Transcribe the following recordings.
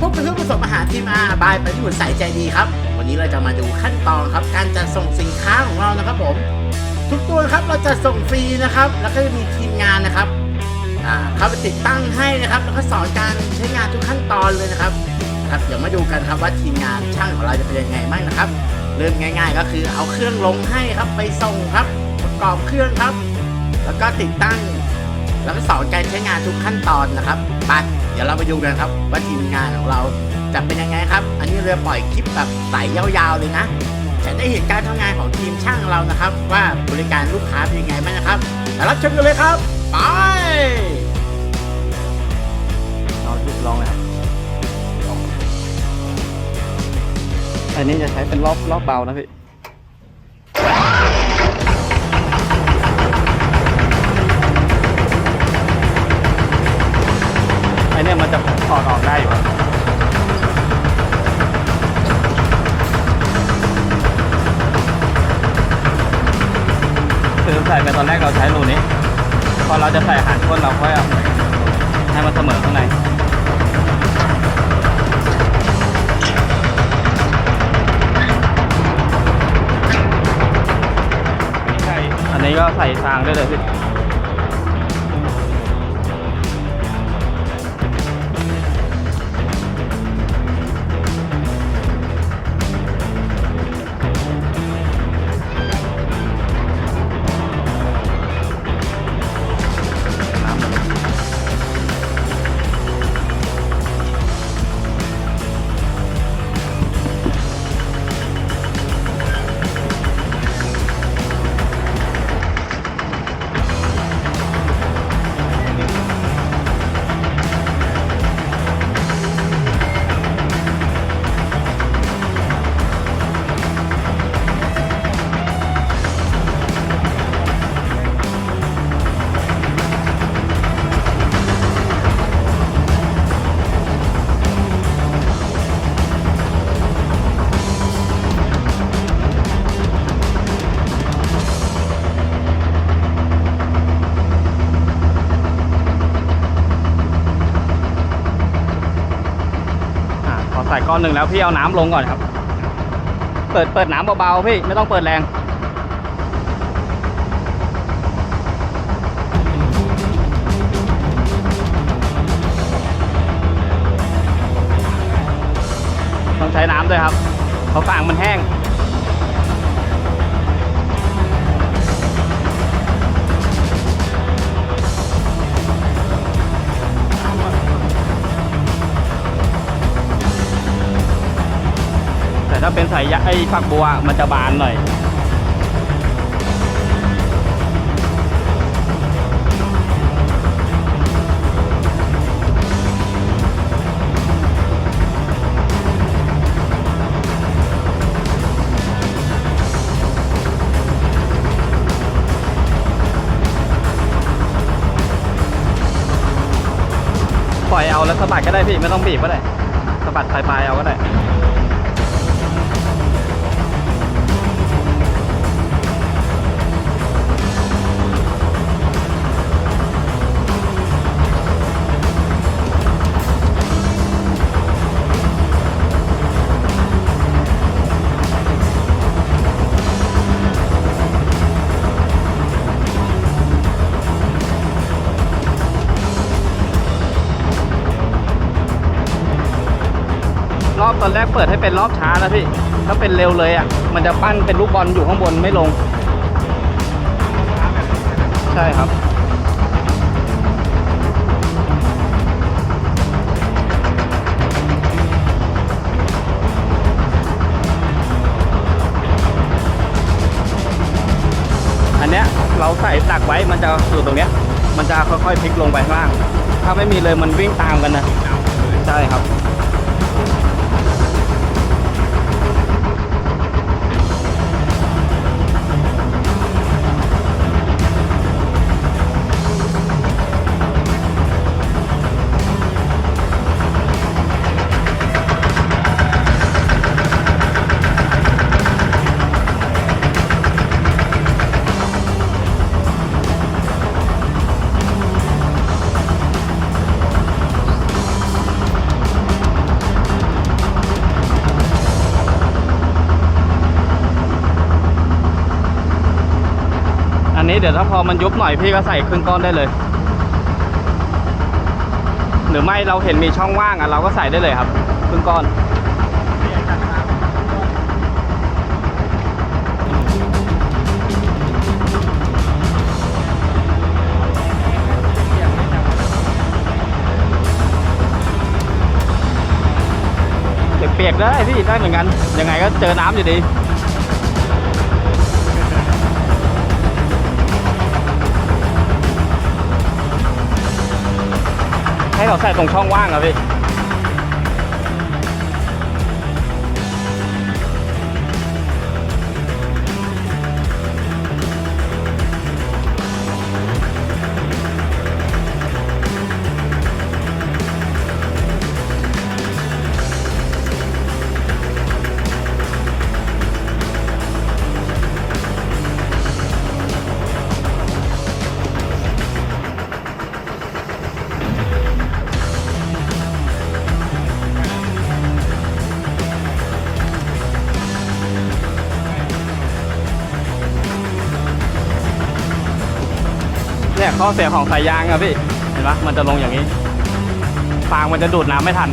พบกับทุกประสบอาหารทีมอาบายไปที่หุ่นใสใจดีครับ วันนี้เราจะมาดูขั้นตอนครับ การจัดส่งสินค้าของเรานะครับผม ทุกตัวครับเราจะส่งฟรีนะครับ แล้วก็จะมีทีมงานนะครับเขาไปติดตั้งให้นะครับ แล้วก็สอนการใช้งานทุกขั้นตอนเลยนะครับครับเดี๋ยวมาดูกันครับว่าทีมงานช่างของเราจะเป็นยังไงบ้างนะครับ เริ่มง่าย ๆ ก็คือเอาเครื่องลงให้ครับไปส่งครับ ประกอบเครื่องครับ แล้วก็ติดตั้ง แล้วก็สอนการใช้งานทุกขั้นตอนนะครับไป ดี๋ยวเราไปดูกันครับว่าทีมงานของเราจะเป็นยังไงครับ อันนี้เรือปล่อยคลิปแบบใสยาวๆเลยนะจะได้เห็นการทำงานของทีมช่างเรานะครับ ว่าบริการลูกค้าเป็นยังไงบ้างนะครับแล้วรับชมกันเลยครับไปลองดูลองเลยครับอันนี้จะใช้เป็นรอบรอบเบานะพี่ ถอดออกได้อยู่ครับคือใส่ไปตอนแรกเราใช้รูนี้ พอเราจะใส่หารข้นเราค่อยเอาให้มันเสมอข้างในอันนี้ก็ใส่ซางได้เลยพี่ ใส่ก้อนหนึ่งแล้วพี่เอาน้ำลงก่อนครับ เปิดเปิดน้ำเบาๆพี่ไม่ต้องเปิดแรงต้องใช้น้ำด้วยครับเพราะฟางมันแห้ง แต่ถ้าเป็นสายยะไอ้ฝักบัวมันจะบานหน่อยปล่อยเอาแล้วสะบัดก็ได้พี่ไม่ต้องบีบก็ได้สะบัดปลายๆเอาก็ได้ อนแรกเปิดให้เป็นรอบช้านะพี่ ถ้าเป็นเร็วเลยอะ มันจะปั้นเป็นลูกบอลอยู่ข้างบนไม่ลง ใช่ครับอันเนี้ยเราใส่ตักไว้มันจะอยู่ตรงเนี้ย มันจะค่อยๆพลิกลงไปข้างล่าง ถ้าไม่มีเลยมันวิ่งตามกันนะ ใช่ครับ เดี๋ยวถ้าพอมันยุบหน่อยพี่ก็ใส่ครึ่งก้อนได้เลย หรือไม่เราเห็นมีช่องว่างอะเราก็ใส่ได้เลยครับครึ่งก้อนเปียกได้พี่ได้เหมือนกันยังไงก็เจอน้ำอยู่ดี ให้เราใส่ตรงช่องว่างอะพี่ ข้อเสียของสายยางอะพี่ เห็นปะมันจะลงอย่างนี้ ฟางมันจะดูดน้ำไม่ทัน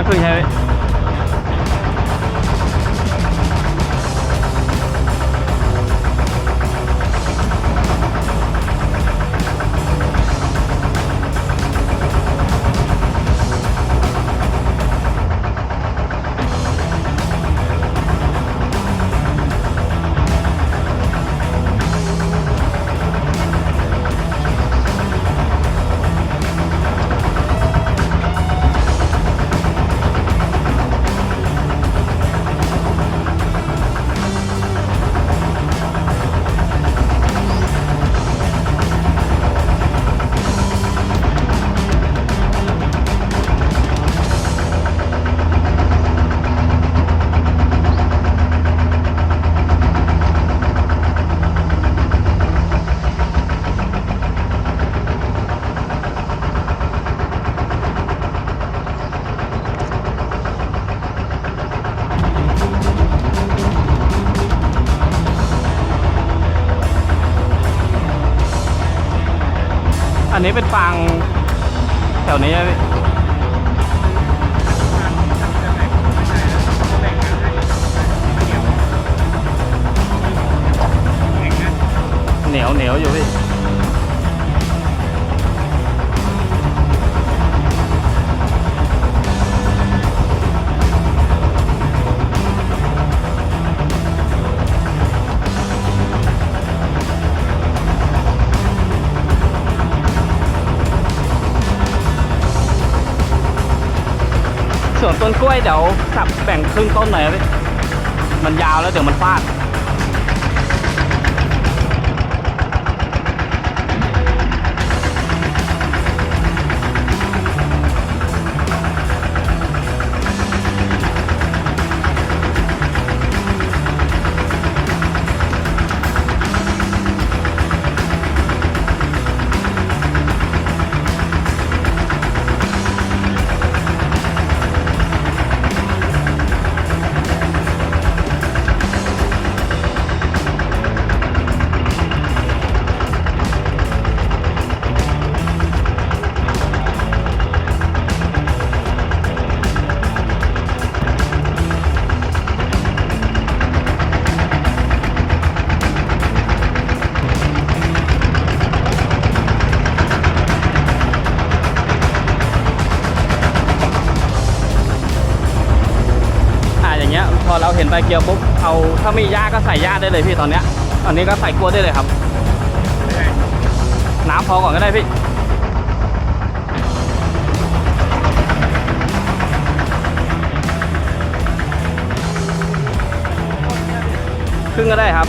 อันนี้ก้อนใช่ไหม อันนี้เป็นฟางแถวนี้เหนียวเหนียวอยู่พี่ ต้นกล้วยเดี๋ยวสับแบ่งครึ่งต้นหน่อยนะพี่มันยาวแล้วเดี๋ยวมันฟาด เห็นใบเกียวปุ๊บเอาถ้ามีหญ้าก็ใส่หญ้าได้เลยพี่ตอนเนี้ยตอนนี้ก็ใส่กล้วได้เลยครับ น้ำพอก่อนก็ได้พี่ครึ่งก็ได้ครับ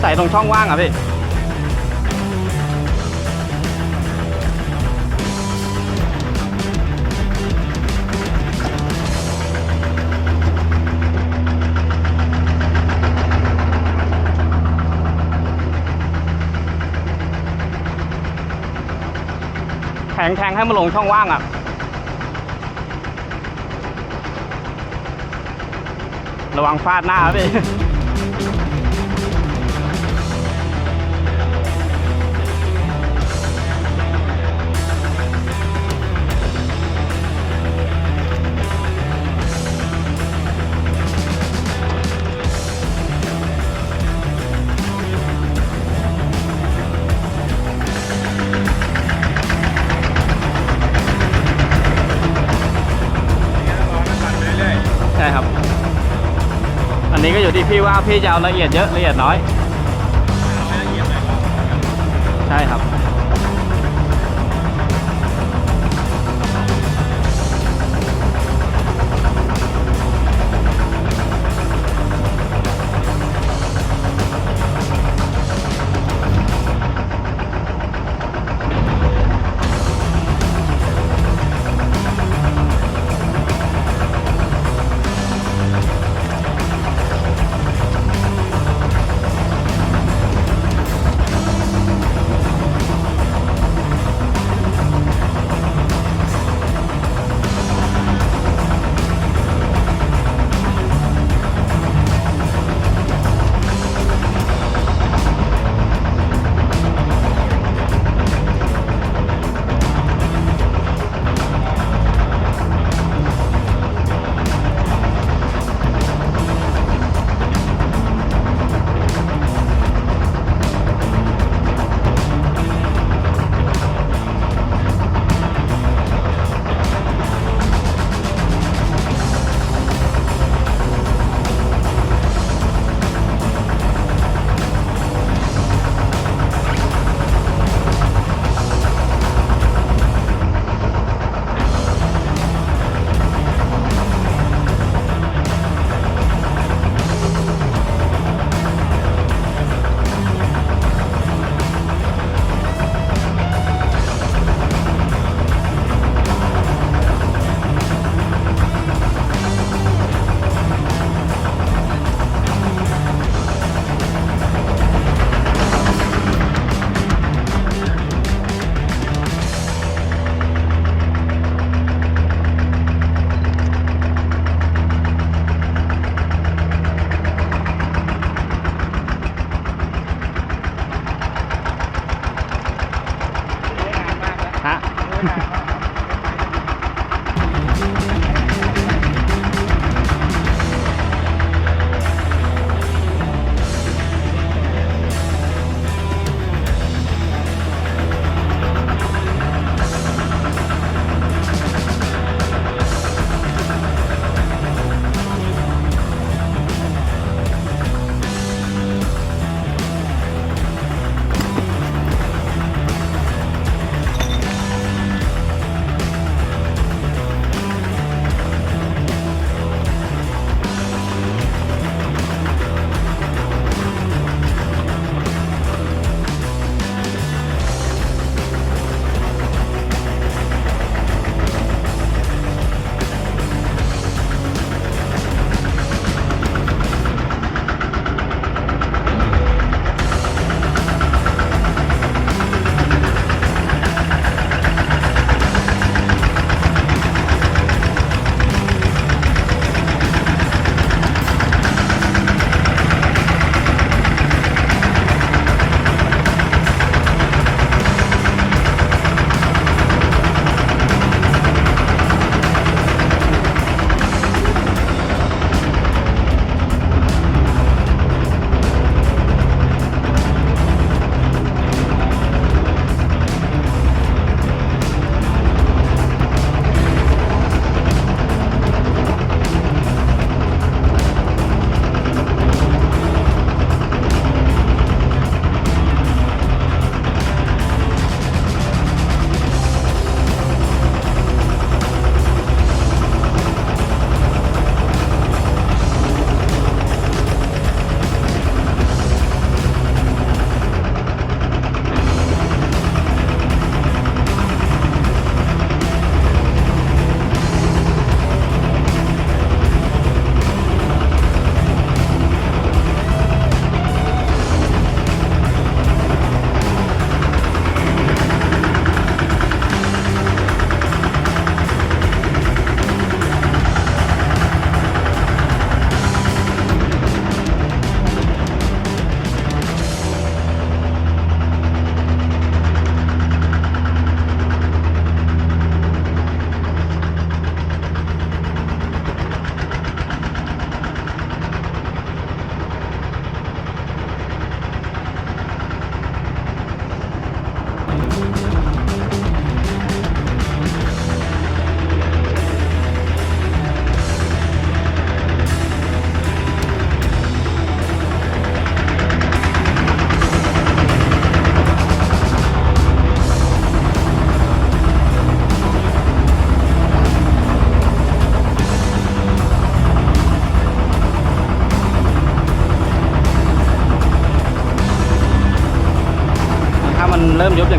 ใส่ตรงช่องว่างอะพี่ แทงแทงให้มันลงช่องว่างอะระวังฟาดหน้าครับพี่ พี่ว่าพี่จะเอาละเอียดเยอะละเอียดน้อย ใช่ครับ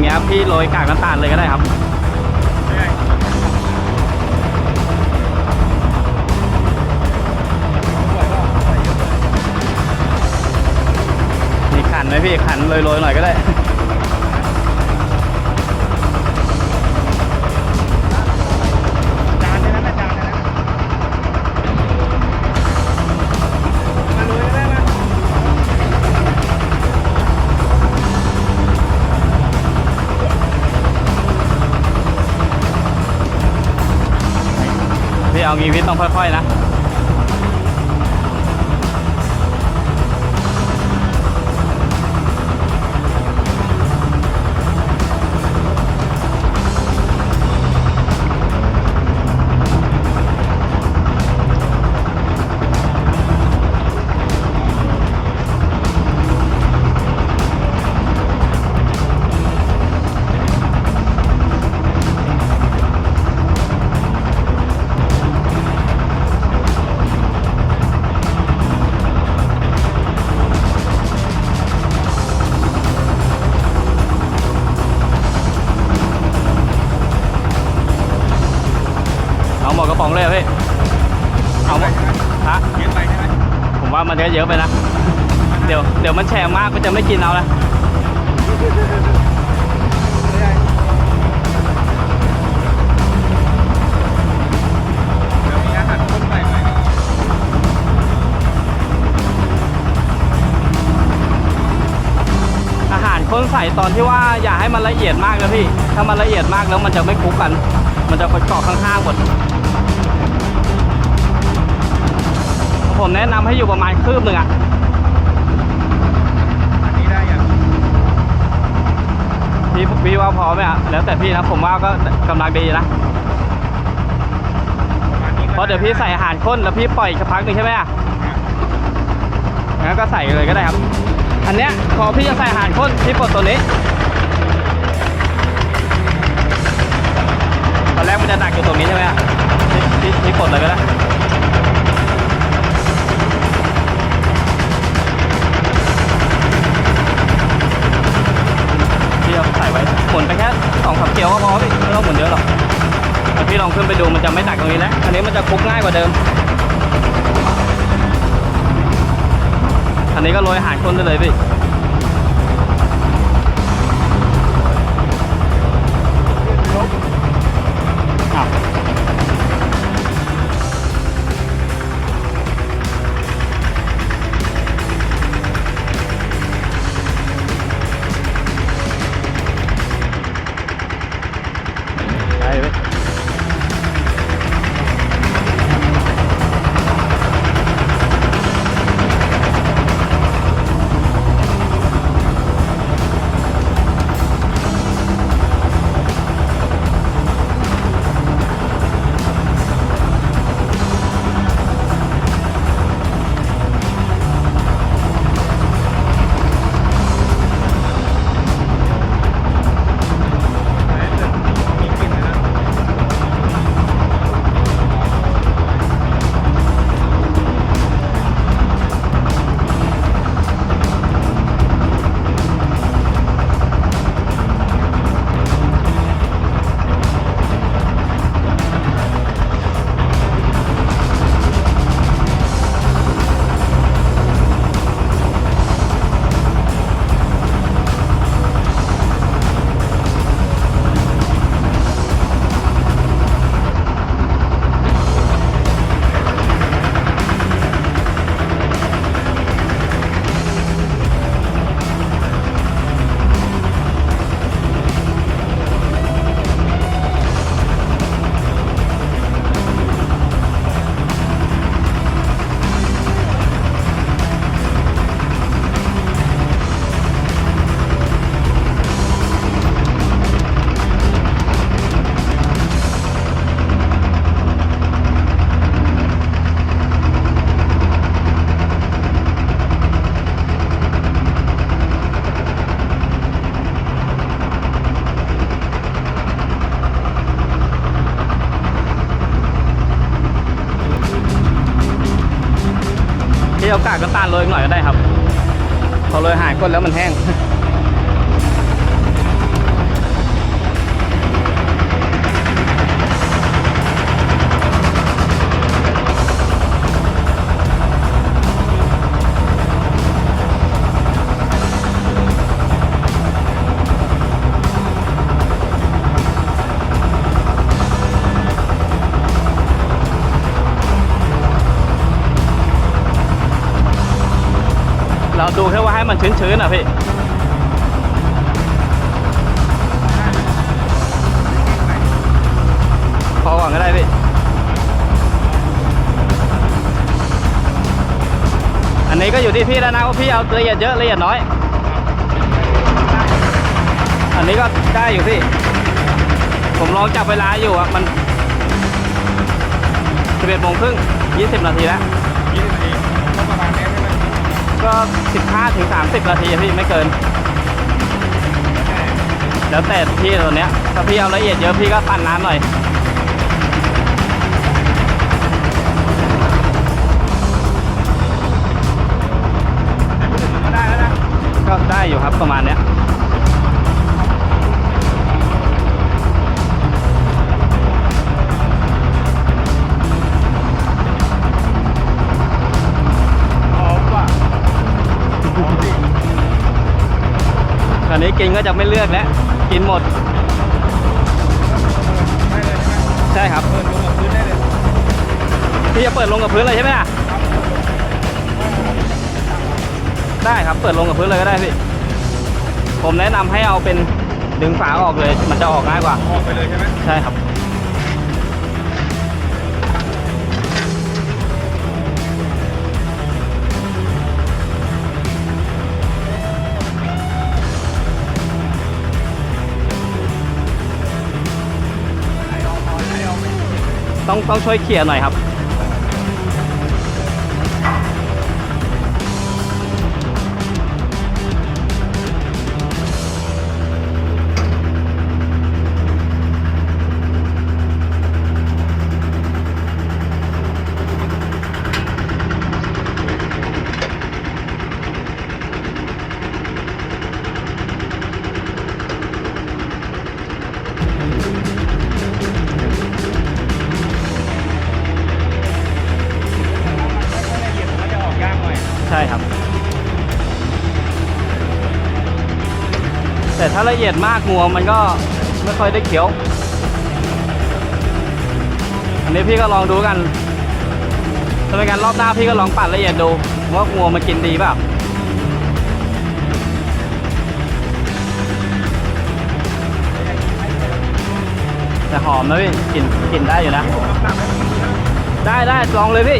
งี้ยพี่โรยกากน้ำตาลเลยก็ได้ครับมีขันไหมพี่ขันโรยๆหน่อยก็ได้ เอางี้พี่ต้องค่อยๆนะ หมดกระป๋องเลยพี่ เอาหมดฮะเยอะไปใช่ไหมผมว่ามันก็เยอะไปนะ เดี๋ยวเดี๋ยวมันแฉะมากก็จะไม่กินเอาละไม่ได้เดี๋ยวมีอาหารคนใส่ไหมอาหารข้นใส่ตอนที่ว่าอย่าให้มันละเอียดมากนะพี่ ถ้ามันละเอียดมากแล้วมันจะไม่คลุกกัน มันจะเกาะข้างๆหมด ผมแนะนำให้อยู่ประมาณคืบหนึ่งอะอันนี้ได้ยังพี่พี่ว่าพอไหมอะแล้วแต่พี่นะผมว่าก็กำลังดีนะประมาณนี้ก็เพราะเดี๋ยวพี่ใส่อาหารข้นแล้วพี่ปล่อยสักพักหนึ่งใช่ไหมอะงั้นก็ใส่เลยก็ได้ครับ อันเนี้ยพอพี่จะใส่อาหารข้นพี่ปลดตัวนี้ตอนแรกมันจะดักอยู่ตรงนี้ใช่ไหมอะพี่พี่พี่ปลดเลยก็ได้ ใส่ไว้หมุนไปแค่สองสามเกียวก็พอพี่ไม่ต้องหมุนเยอะหรอกแต่พี่ลองขึ้นไปดูมันจะไม่ตักตรงนี้แล้วอันนี้มันจะคลุกง่ายกว่าเดิม อันนี้ก็โรยหางคนได้เลยพี่ ก้นแล้วมันแห้ง เราดูแค่ว่าให้มันชื้นๆอะพี่พอก่อนก็ได้พี่อันนี้ก็อยู่ที่พี่แล้วนะว่าพี่เอาละเอียดเยอะละเอียดน้อย อันนี้ก็ได้อยู่พี่ ผมลองจับเวลาอยู่อะมัน11โมงครึ่ง20 นาทีแล้ว ก็ 15ถึง30 นาทีพี่ไม่เกิน แล้วแต่พี่ตัวเนี้ย ถ้าพี่เอาละเอียดเยอะพี่ก็ปั่นน้ำหน่อยก็ได้แล้วนะก็ได้อยู่ครับประมาณเนี้ย กินก็จะไม่เลือกแล้วกินหมดได้เลยใช่ไหมใช่ครับ เปิดลงกับพื้นได้เลยพี่จะเปิดลงกับพื้นเลยใช่ไหมล่ะได้ครับเปิดลงกับพื้นเลยก็ได้พี่ผมแนะนำให้เอาเป็นดึงฝาออกเลย มันจะออกง่ายกว่า ออกไปเลยใช่ไหมใช่ครับ ต้องต้องช่วยเคลียร์หน่อยครับ ละเอียดมากงัวมันก็ไม่ค่อยได้เคี้ยว อันนี้พี่ก็ลองดูกันถ้าเป็นการรอบหน้าพี่ก็ลองปั่นละเอียดดูว่างัวมันกินดีเปล่าแต่หอมนะพี่กลิ่นกลิ่นได้อยู่นะ ได้ได้ลองเลยพี่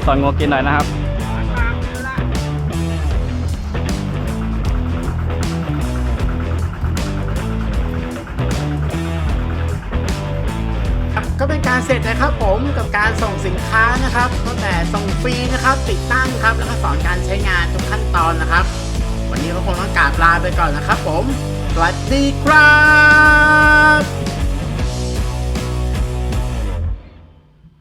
ผมขอถ่ายตอนงัวกินหน่อยนะครับครับ ก็เป็นการเสร็จนะครับผมกับการส่งสินค้านะครับตั้งแต่ส่งฟรีนะครับติดตั้งครับแล้วก็สอนการใช้งานทุกขั้นตอนนะครับ วันนี้ก็คงต้องกราบลาไปก่อนนะครับผมสวัสดีครับ